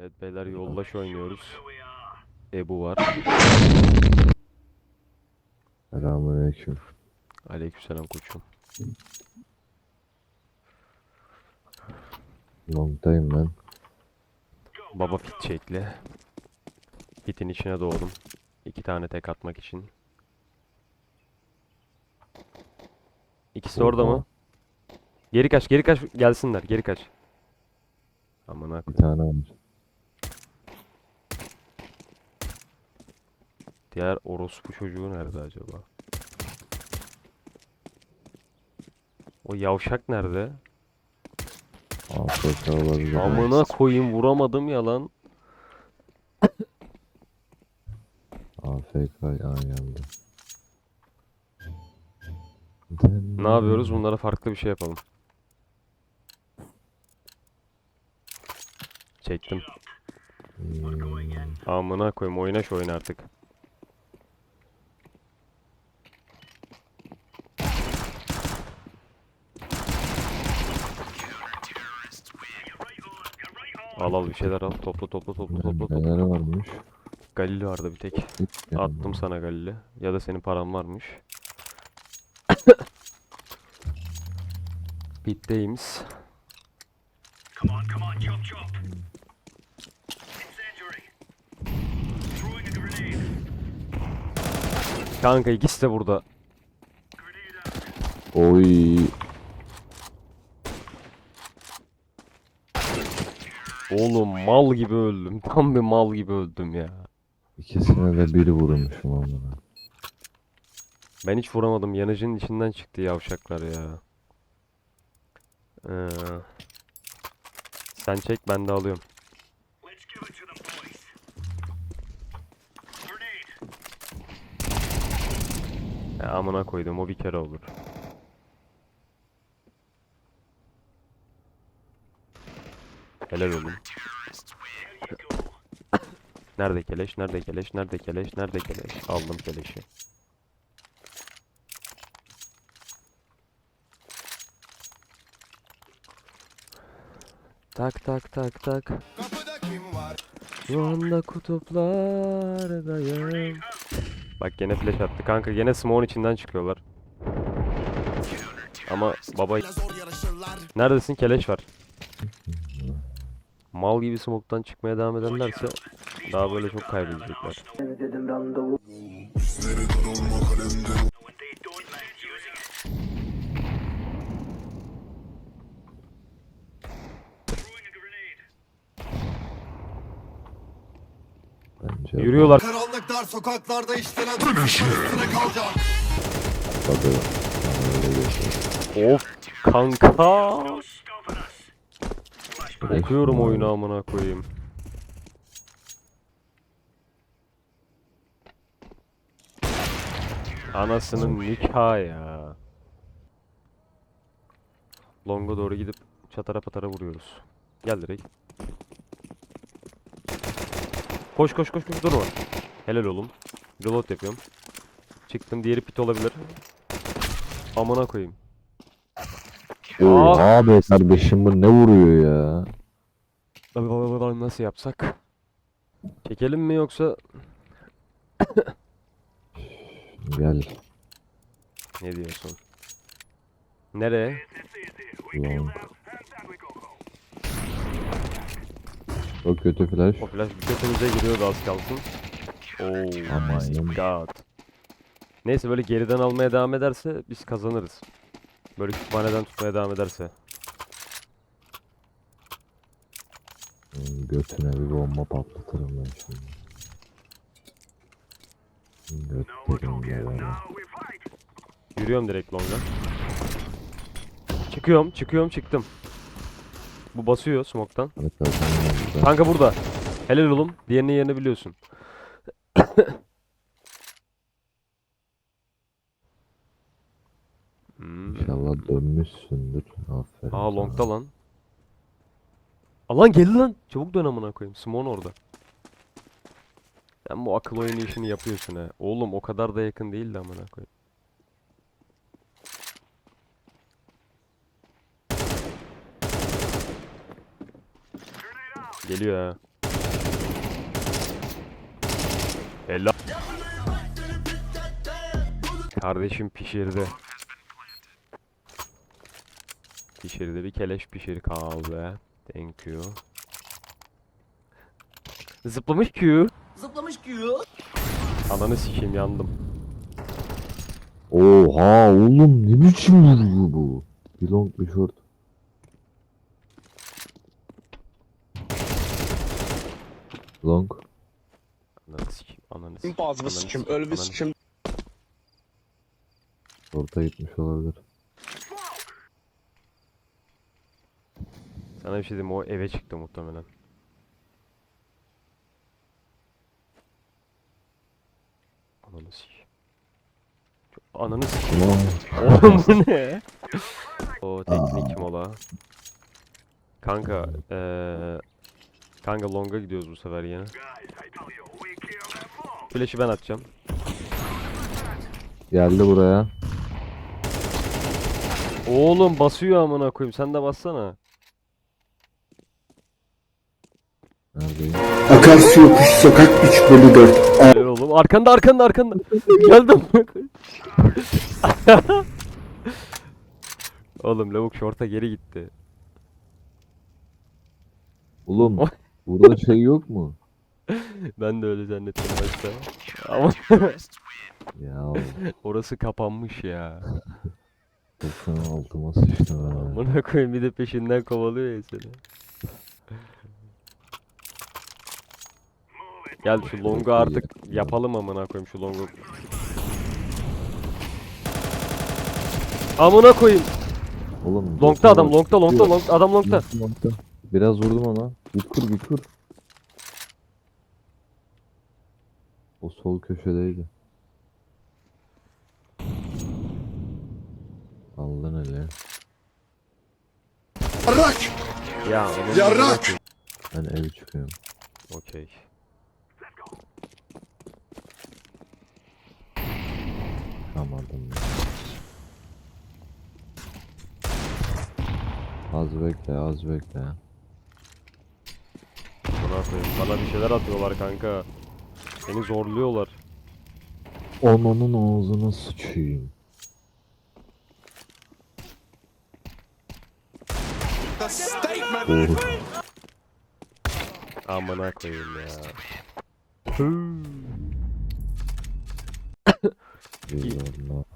Evet beyler yollaş oynuyoruz. Ebu var. Selamünaleyküm. Aleykümselam koçum. Long'dayım ben. Baba fit şekli. Fitin içine doğdum. İki tane tek atmak için. İkisi orada mı? Geri kaç, geri kaç gelsinler. Geri kaç. Aman Bir tane var. Diğer orospu çocuğu nerede acaba? O yavşak nerede? Olabilir. Amına koyayım vuramadım ya lan. AFK yan yandı. Ne yapıyoruz? Bunlara farklı bir şey yapalım. Çektim. Hmm, Amına koyayım oyna şu oyunu artık. Al al bir şeyler al. Topla topla topla topla topla. Neler varmış? Galil vardı bir tek. Attım sana Galil'i. Ya da senin paran varmış. Bitteyimiz. Come on, come on, a grenade. Kanka ikisi de burada. Oy. Oğlum mal gibi öldüm. Tam bir mal gibi öldüm ya. İkisine de biri vurmuşum amına. Ben hiç vuramadım. Yanıcının içinden çıktı yavşaklar ya. Ee, sen çek ben de alıyorum. Ya amına koydum o bir kere olur. Helal oğlum. Nerede keleş? Nerede keleş? Nerede keleş? Nerede keleş? Aldım keleşi. Tak tak tak tak. Şu anda kutuplardayım. Bak gene flash attı. Kanka gene smoke'un içinden çıkıyorlar. Ama baba neredesin? Keleş var. Mal gibi smoke'tan çıkmaya devam ederlerse daha böyle çok kaybedecekler. Bence Yürüyorlar. Karanlık dar sokaklarda işlenen üstüne kalacak. Geçiyor. Of kanka. Okuyorum oyunu amına koyayım. Anasının nikahı ya. Long'a doğru gidip çatara patara vuruyoruz. Gel direkt. Koş koş koş koş durma. Helal oğlum. Reload yapıyorum. Çıktım diğeri pit olabilir. Amına koyayım. Oha be kardeşim bu ne vuruyor ya? Nasıl yapsak? Çekelim mi yoksa Gel. ne diyorsun? Nereye? Long. Çok kötü flash. O flash götümüze giriyordu az kalsın. Oh Aman my god. Neyse böyle geriden almaya devam ederse biz kazanırız. Böyle kütüphaneden tutmaya devam ederse. Hmm, Götüne bir bomba patlatırım ben şimdi. Göt dedim ya. Yürüyorum direkt longa. Çıkıyorum, çıkıyorum, çıktım. Bu basıyor smoke'tan. Evet, yanımda. Kanka burada. Helal oğlum. Diğerinin yerini biliyorsun. Hmm. İnşallah dönmüşsündür. Aferin. Aa sana. longta lan. Alan geldi lan. Çabuk dön amına koyayım. Simon orada. Sen bu akıl oyunu işini yapıyorsun ha. Oğlum o kadar da yakın değil de amına koyayım. Geliyor ha. Helal. Kardeşim pişirdi. Pişirdi bir keleş pişir kaldı. Thank you. Zıplamış Q. Zıplamış Q. Ananı sikeyim yandım. Oha oğlum ne biçim vuruyor bu? Bir long bir short. Long. Ananı sikeyim. Ananı sikeyim. Sikim, sikeyim, ölümü sikim. Short'a gitmiş olabilir. Sana bir şey diyeyim o eve çıktı muhtemelen. Ananı. Çok- Ananı. Ulan. Oğlum bu ne? O teknik mola. Kanka eee Kanka longa gidiyoruz bu sefer yine. Flash'ı ben atacağım. Geldi buraya. Oğlum basıyor amına koyayım. Sen de bassana. Neredeyim? Akarsu yokuş sokak 3 bölü 4. Helal oğlum. Arkanda arkanda arkanda. Geldim. oğlum lavuk şorta geri gitti. Oğlum burada şey yok mu? Ben de öyle zannettim başta. Ama Ya orası kapanmış ya. çok fena altıma sıçtım ha. Amına koyayım bir de peşinden kovalıyor ya seni. Gel şu longu artık ya. yapalım amına koyayım şu longu. Amına koyayım. Oğlum Longta adam, longta, longta, longta, adam longta. Longta. Biraz vurdum ona. Bir kur. O sol köşedeydi. Aldın hele. Yarrak! Ya Yarrak! Ben ev çıkıyorum. Okey. Çıkamadım ya. Az bekle az bekle. Bana bir şeyler atıyorlar kanka. Beni zorluyorlar. Ananın ağzına sıçayım. Oh. Amına koyayım ya. Eyvallah. 一